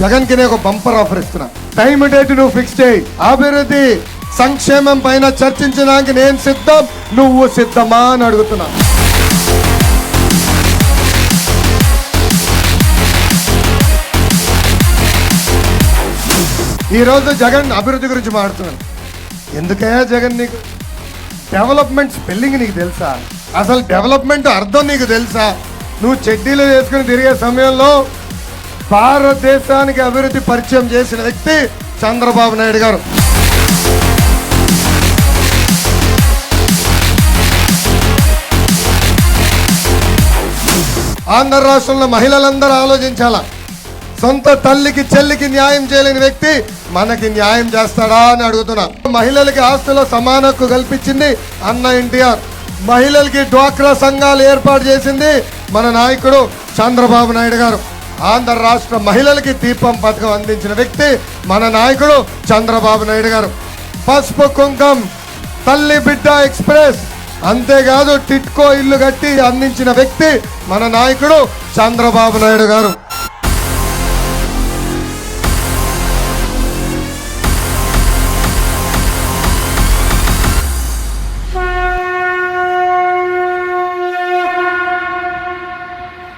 జగన్కి నేను ఒక బంపర్ ఆఫర్ ఇస్తున్నా. టైం డేట్ నువ్వు ఫిక్స్ చేయి. అభివృద్ధి సంక్షేమం పైన చర్చించడానికి నేను సిద్ధం నువ్వు సిద్ధమా అని అడుగుతున్నా. ఈరోజు జగన్ అభివృద్ధి గురించి మాట్లాడుతున్నాను ఎందుకయ్యా జగన్ నీకు? డెవలప్మెంట్ స్పెల్లింగ్ నీకు తెలుసా? అసలు డెవలప్మెంట్ అర్థం నీకు తెలుసా? నువ్వు చెడ్డీలు వేసుకుని తిరిగే సమయంలో భారతదేశానికి అభివృద్ధి పరిచయం చేసిన వ్యక్తి చంద్రబాబు నాయుడు గారు. ఆంధ్ర రాష్ట్రంలో మహిళలందరూ ఆలోచించాలా? సొంత తల్లికి చెల్లికి న్యాయం చేయలేని వ్యక్తి మనకి న్యాయం చేస్తాడా అని అడుగుతున్నా. మహిళలకి ఆస్తుల సమాన హక్కు కల్పించింది అన్న ఎన్టీఆర్. మహిళలకి డ్వాక్రా సంఘాలు ఏర్పాటు చేసింది మన నాయకుడు చంద్రబాబు నాయుడు గారు. ఆంధ్ర రాష్ట్ర మహిళలకి దీపం పథకం అందించిన వ్యక్తి మన నాయకుడు చంద్రబాబు నాయుడు గారు. పసుపు కుంకం తల్లి బిడ్డ ఎక్స్ప్రెస్ అంతేకాదు టిట్కో ఇల్లు కట్టి అందించిన వ్యక్తి మన నాయకుడు చంద్రబాబు నాయుడు గారు.